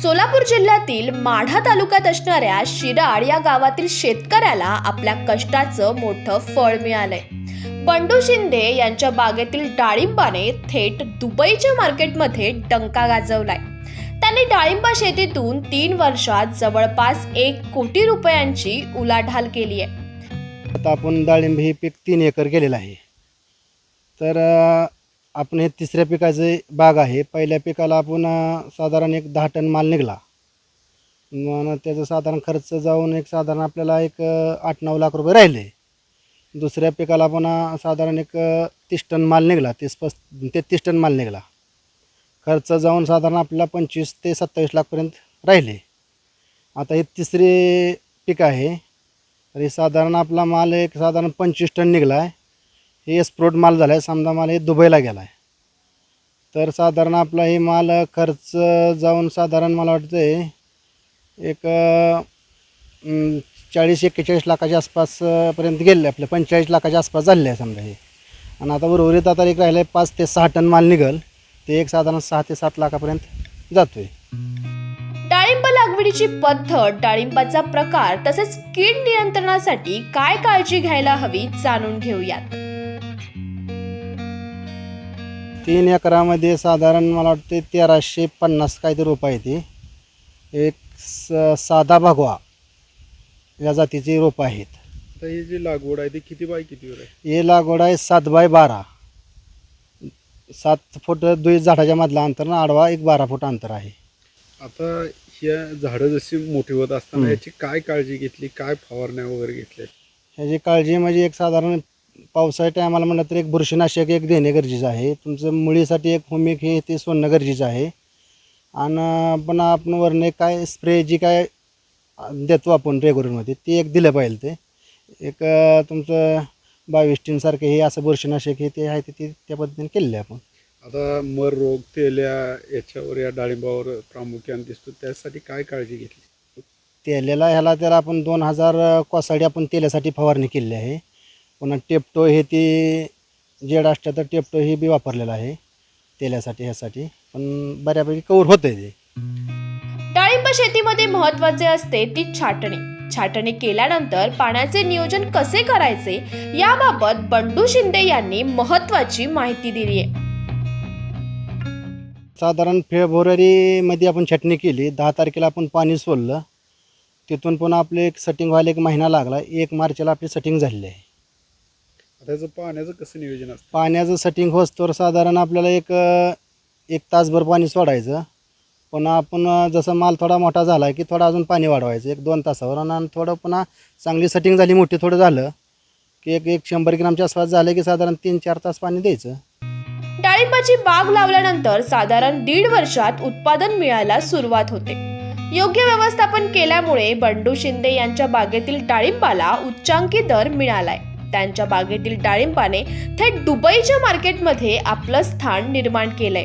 सोलापूर जिल्ह्यातील माढा तालुक्यात असणाऱ्या शिराड या गावातील शेतकऱ्याला आपल्या कष्टाचं मोठं फळ मिळालंय. बंडू शिंदे यांच्या बागेतील डाळिंबाने थेट दुबईच्या मार्केटमध्ये डंका गाजवलाय. त्यांनी डाळिंबा शेतीतून तीन वर्षात जवळपास एक कोटी रुपयांची उलाढाल केली आहे. आता आपण डाळिंब हे पीक तीन एकर केलेलं आहे. तर आपण हे तिसऱ्या पिकाचे बाग आहे. पहिल्या पिकाला आपण साधारण एक दहा टन माल निघाला. मग त्याचं साधारण खर्च जाऊन एक साधारण आपल्याला एक आठ नऊ लाख रुपये राहिले. दुसऱ्या पिकाला आपण साधारण एक तीस टन माल निघाला. तीस पस तेहतीस टन माल निघाला. खर्च जाऊन साधारण आपल्याला पंचवीस ते सत्तावीस लाखपर्यंत राहिले. आता हे तिसरे पीक आहे. तरी साधारण आपला माल एक साधारण पंचवीस टन निघाला आहे हे एक्सपोर्ट माल झाला आहे समजा माल हे दुबईला गेला आहे तर साधारण आपला हे माल खर्च जाऊन साधारण मला वाटतं आहे एक चाळीस एक्केचाळीस लाखाच्या आसपासपर्यंत गेले आपले. पंचेचाळीस लाखाच्या आसपास झाले आहे समजा हे. आणि आता उर्वरित आता एक राहिलं आहे पाच ते सहा टन माल निघल. ते एक साधारण सहा ते सात लाखापर्यंत जातो आहे डाळिंब लागवडीची पद्धत डाळिंबाचा प्रकार तसेच कीड नियंत्रणासाठी काय काळजी घ्यायला हवी जाणून घेऊयात. तीन एकरामध्ये साधारण मला वाटते तेराशे पन्नास काहीतरी रोपं आहे ती एक स साधा भगवा या जातीची रोपं आहेत. आता ही जी लागवड आहे ती किती बाय कितीवर आहे? हे लागवड आहे सात बाय बारा. सात फूट दुई झाडाच्या मधला अंतर ना आडवा एक बारा फूट अंतर आहे. आता ह्या झाडं जशी मोठी होत असताना हम्म. याची काय काळजी घेतली? काय फवारण्या वगैरे घेतल्या? ह्याची काळजी म्हणजे एक साधारण पावसाळ्या टायमाला म्हणलं तर एक बुरशीनाशक एक देणे गरजेचं आहे. तुमचं मुळीसाठी एक होमिक हे ते सोडणं गरजेचं आहे. आणि पण आपण एक काय स्प्रे जी काय देतो आपण रेग्युलरमध्ये ते एक दिलं पाहिजे ते. एक तुमचं बावीस टीनसारखं हे असं बुरशीनाशक हे ते आहे ते ते त्या पद्धतीने केलेलं आहे आपण. आता मर रोग तेल्या याच्यावर या डाळिंबावर प्रामुख्याने दिसतो त्यासाठी काय काळजी घेतली? तेलाला ह्याला त्याला आपण दोन हजार कोसाडी आपण तेलासाठी फवारणी केलेली आहे. पुन्हा टेप्टो हे ती जेड असतं तर टेप्टो हे बी वापरलेलं आहे तेलासाठी ह्यासाठी. पण बऱ्यापैकी कवर होतं आहे ते. डाळिंब शेतीमध्ये महत्त्वाचे असते ती छाटणी. छाटणी केल्यानंतर पाण्याचे नियोजन कसे करायचे याबाबत बंडू शिंदे यांनी महत्वाची माहिती दिली आहे. साधारण फेब्रुवारीमध्ये आपण छटणी केली. दहा तारखेला आपण पाणी सोडलं. तिथून पुन्हा आपले एक सेटिंग व्हायला एक महिना लागला. एक मार्चला आपली सेटिंग झालेली आहे. आता याचं पाण्याचं कसं नियोजन असतं? पाण्याचं सेटिंग होस्तोवर साधारण आपल्याला एक एक तासभर पाणी सोडायचं. पुन्हा आपण जसं माल थोडा मोठा झाला की थोडा अजून पाणी वाढवायचं. एक दोन तासावर. आणि थोडं पुन्हा चांगली सेटिंग झाली मोठी थोडं झालं की एक एक शंभर ग्रामच्या आसपास झालं की साधारण तीन चार तास पाणी द्यायचं. डाळिंबाची बाग लावल्यानंतर साधारण दीड वर्षात उत्पादन मिळायला सुरुवात होते. योग्य व्यवस्थापन केल्यामुळे बंडू शिंदे यांच्या बागेतील डाळिंबाला उच्चांकी दर मिळालाय. त्यांच्या बागेतील डाळिंबाने थेट दुबईच्या मार्केटमध्ये आपलं स्थान निर्माण केलंय.